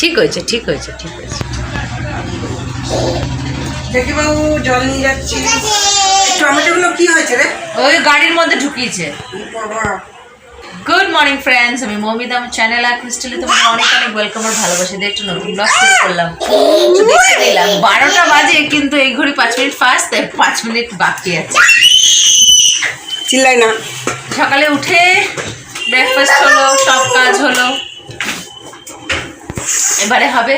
ঠিক হয়েছে ঠিক হয়েছে ঠিক হয়েছে। দেখি বাবু জল নিয়ে যাচ্ছি। টমেটোগুলো কি হয়েছে রে? ওই গাড়ির মধ্যে ঢুকিয়েছে। গুড মর্নিং ফ্রেন্ডস আমি আমার চ্যানেল আর ক্রিস্টালি তোমাকে অনেক অনেক ওয়েলকাম আর ভালোবাসা দিয়ে একটা নতুন ব্লগ শুরু করলাম। বারোটা বাজে কিন্তু এই ঘড়ি পাঁচ মিনিট ফার্স্ট তাই পাঁচ মিনিট বাকি আছে। চিল্লাই না। সকালে উঠে ব্রেকফাস্ট হলো সব কাজ হলো। এবারে হবে।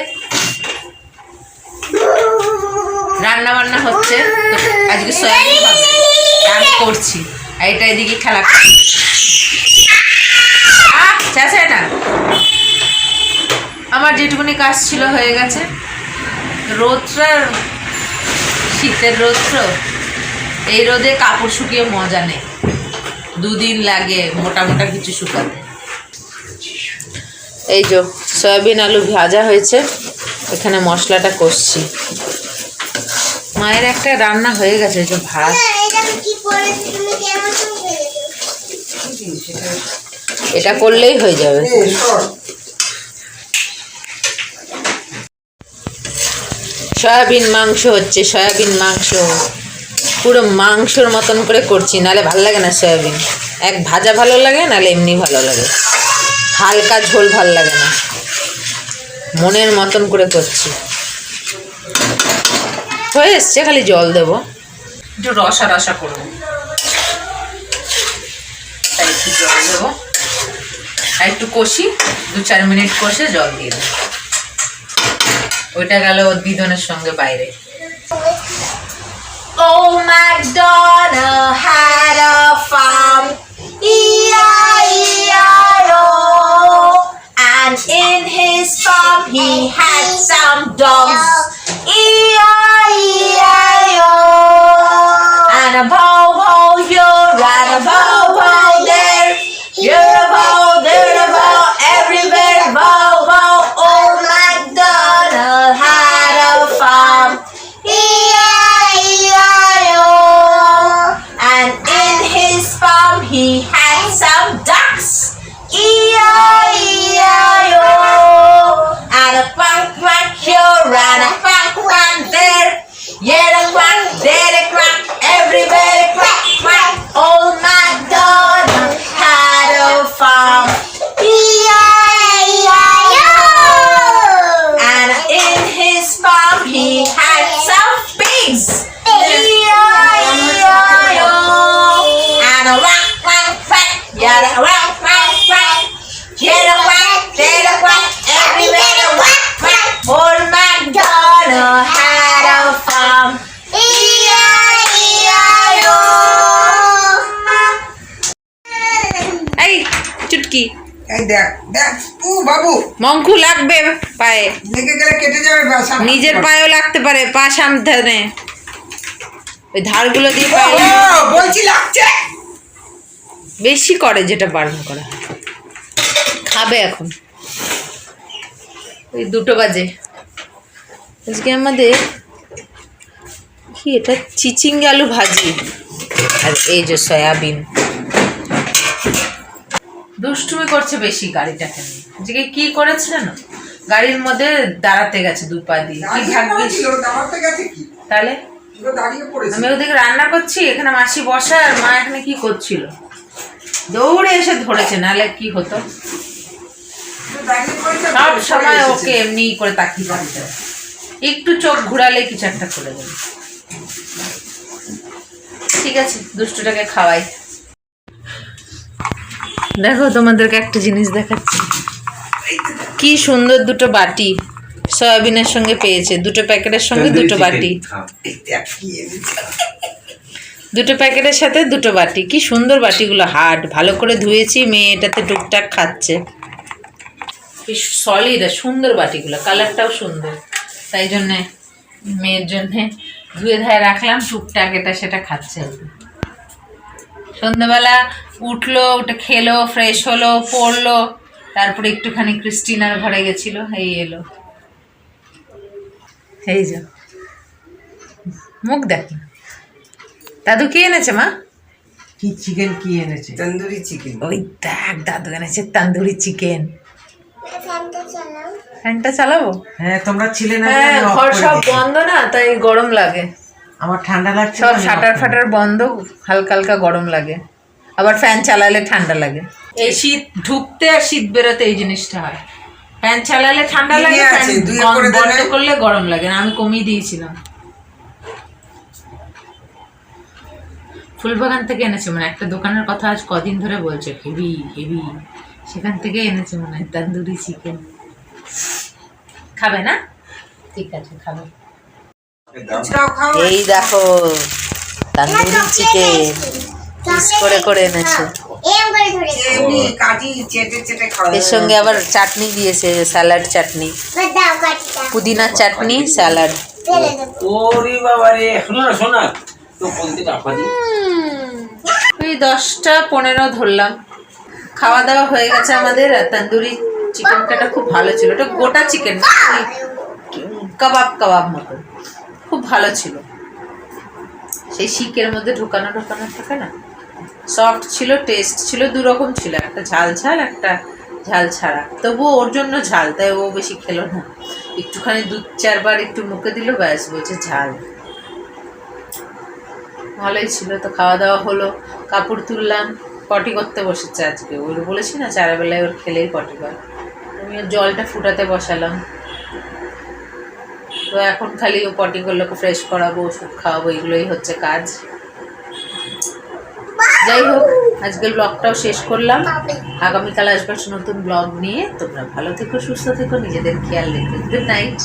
রান্না বান্না হচ্ছে। আজকে সয়াবিন করছি। আর এটা এদিকে খেলা করছি। না আমার যেটুকুনি কাজ ছিল হয়ে গেছে। রোদটা শীতের রোদ তো। এই রোদে কাপড় শুকিয়ে মজা নেই। দুদিন লাগে মোটা মোটা কিছু শুকাতে। এই যে সয়াবিন আলু ভাজা হয়েছে এখানে মশলাটা কষছি। মায়ের একটা রান্না হয়ে গেছে এই যে ভাত। এটা করলেই হয়ে যাবে। সয়াবিন মাংস হচ্ছে সয়াবিন মাংস। পুরো মাংসর মতন করে করছি নালে ভালো লাগে না সয়াবিন। এক ভাজা ভালো লাগে নালে এমনি ভালো লাগে। হালকা ঝোল ভালো লাগে না। মনের মতন করে করছি। হয়ে এসছে খালি জল দেবো। একটু রসা রসা করব। তাই একটু জল দেবো। আর একটু কষি দু চার মিনিট কষে জল দিয়ে দেবো। ওইটা গেল দিদনের সঙ্গে বাইরে। Oh, MacDonald had a এই চুটকি। এই দেখ দেখ ও বাবু। মঙ্কু লাগবে পায়ে। লেগে গেলে কেটে যাবে নিজের পায়েও লাগতে পারে পা সামধানে ওই ধারগুলো দিয়ে পায়ে বলছি লাগছে। বেশি করে যেটা বারণ করা খাবে এখন। ওই দুটো বাজে। আজকে আমাদের কি এটা? চিচিঙ্গ আলু ভাজি। আর এই যে সয়াবিন। দুষ্টুমি করছে বেশি গাড়িটাকে নিয়ে। কি করেছে জানো? গাড়ির মধ্যে দাঁড়াতে গেছে দু পা দিয়ে। কি ভাগ্যিস? তাহলে? আমি ওদিকে রান্না করছি এখানে মাসি বসা আর মা এখানে কি করছিল? দৌড়ে এসে ধরেছে নাহলে কি হতো? সব সময় ওকে এমনি করে তাকিয়ে থাকতে একটু চোখ ঘুরালে কিছু একটা করে দেবে। ঠিক আছে দুষ্টুটাকে খাওয়াই। দেখো তোমাদেরকে একটা জিনিস দেখাচ্ছি। কি সুন্দর দুটো বাটি। সয়াবিনের সঙ্গে পেয়েছে। দুটো প্যাকেটের সঙ্গে দুটো বাটি। দুটো প্যাকেটের সাথে দুটো বাটি। কি সুন্দর বাটিগুলো। হার্ড ভালো করে ধুয়েছি মেয়ে এটাতে টুকটাক খাচ্ছে। সলিড আর সুন্দর বাটিগুলো। কালারটাও সুন্দর। তাই জন্যে মেয়ের জন্যে ধুয়ে ধায় রাখলাম টুকটাক এটা সেটা খাচ্ছে। সন্ধ্যেবেলা উঠল ওটা খেলো ফ্রেশ হলো পড়ল। তারপরে একটুখানি ক্রিস্টিনার ঘরে গেছিল এই এলো। এই যা। মুখ দেখ দাদু কি এনেছে মা? কি চিকেন কি এনেছে? তন্দুরি চিকেন ওই দেখ দাদু এনেছে তান্দুরি চিকেন ফ্যানটা চালাবো? হ্যাঁ তোমরা ছিলে না হ্যাঁ ঘর সব বন্ধ না তাই গরম লাগে। আমার ঠান্ডা লাগছে সব শাটার ফাটার বন্ধ হালকা হালকা গরম লাগে। আবার ফ্যান চালালে ঠান্ডা লাগে। এই শীত ঢুকতে আর শীত বেরোতে এই জিনিসটা হয়। ফ্যান চালালে ঠান্ডা লাগে ফ্যান বন্ধ করলে গরম লাগে না আমি কমিয়ে দিয়েছিলাম। ফুলবাগান থেকে এনেছে মানে একটা দোকানের কথা আজ কদিন ধরে বলছে হেভি হেভি। সেখান থেকে এনেছে মনে হয় তান্দুরি চিকেন। খাবে না? ঠিক আছে খাবে। এই দেখো তান্দুরি চিকেন। পিস করে করে এনেছে। এর সঙ্গে আবার চাটনি দিয়েছে স্যালাড চাটনি। পুদিনার চাটনি স্যালাড। ওই দশটা পনেরো ধরলাম। খাওয়া দাওয়া হয়ে গেছে আমাদের তন্দুরি চিকেন খুব ভালো ছিল। ওটা গোটা চিকেন না কাবাব কাবাব মতো। খুব ভালো ছিল। সেই শিকের মধ্যে ঢোকানো ঢোকানো থাকে না? সফট ছিল, টেস্ট ছিল দু রকম ছিল। একটা ঝাল ঝাল, একটা ঝাল ছাড়া। তবুও ওর জন্য ঝাল, তাই ও বেশি খেলো না। একটুখানি দু চারবার একটু মুখে দিল, ব্যাস, বলছে ঝাল। ভালোই ছিল, তো খাওয়া দাওয়া হলো। কাপড় তুললাম, পটি করতে বসেছে আজকে। ওর বলেছি না, চারবেলায় ওর খেলেই পটি করে। আমি ওর জলটা ফুটাতে বসালাম। তো এখন খালি ও পটি করলে ফ্রেশ করাবো, ওষুধ খাওয়াবো, এগুলোই হচ্ছে কাজ। যাই হোক, আজকের ব্লগটাও শেষ করলাম। আগামীকাল আসবার নতুন ব্লগ নিয়ে। তোমরা ভালো থেকো, সুস্থ থেকো, নিজেদের খেয়াল রেখো। Good night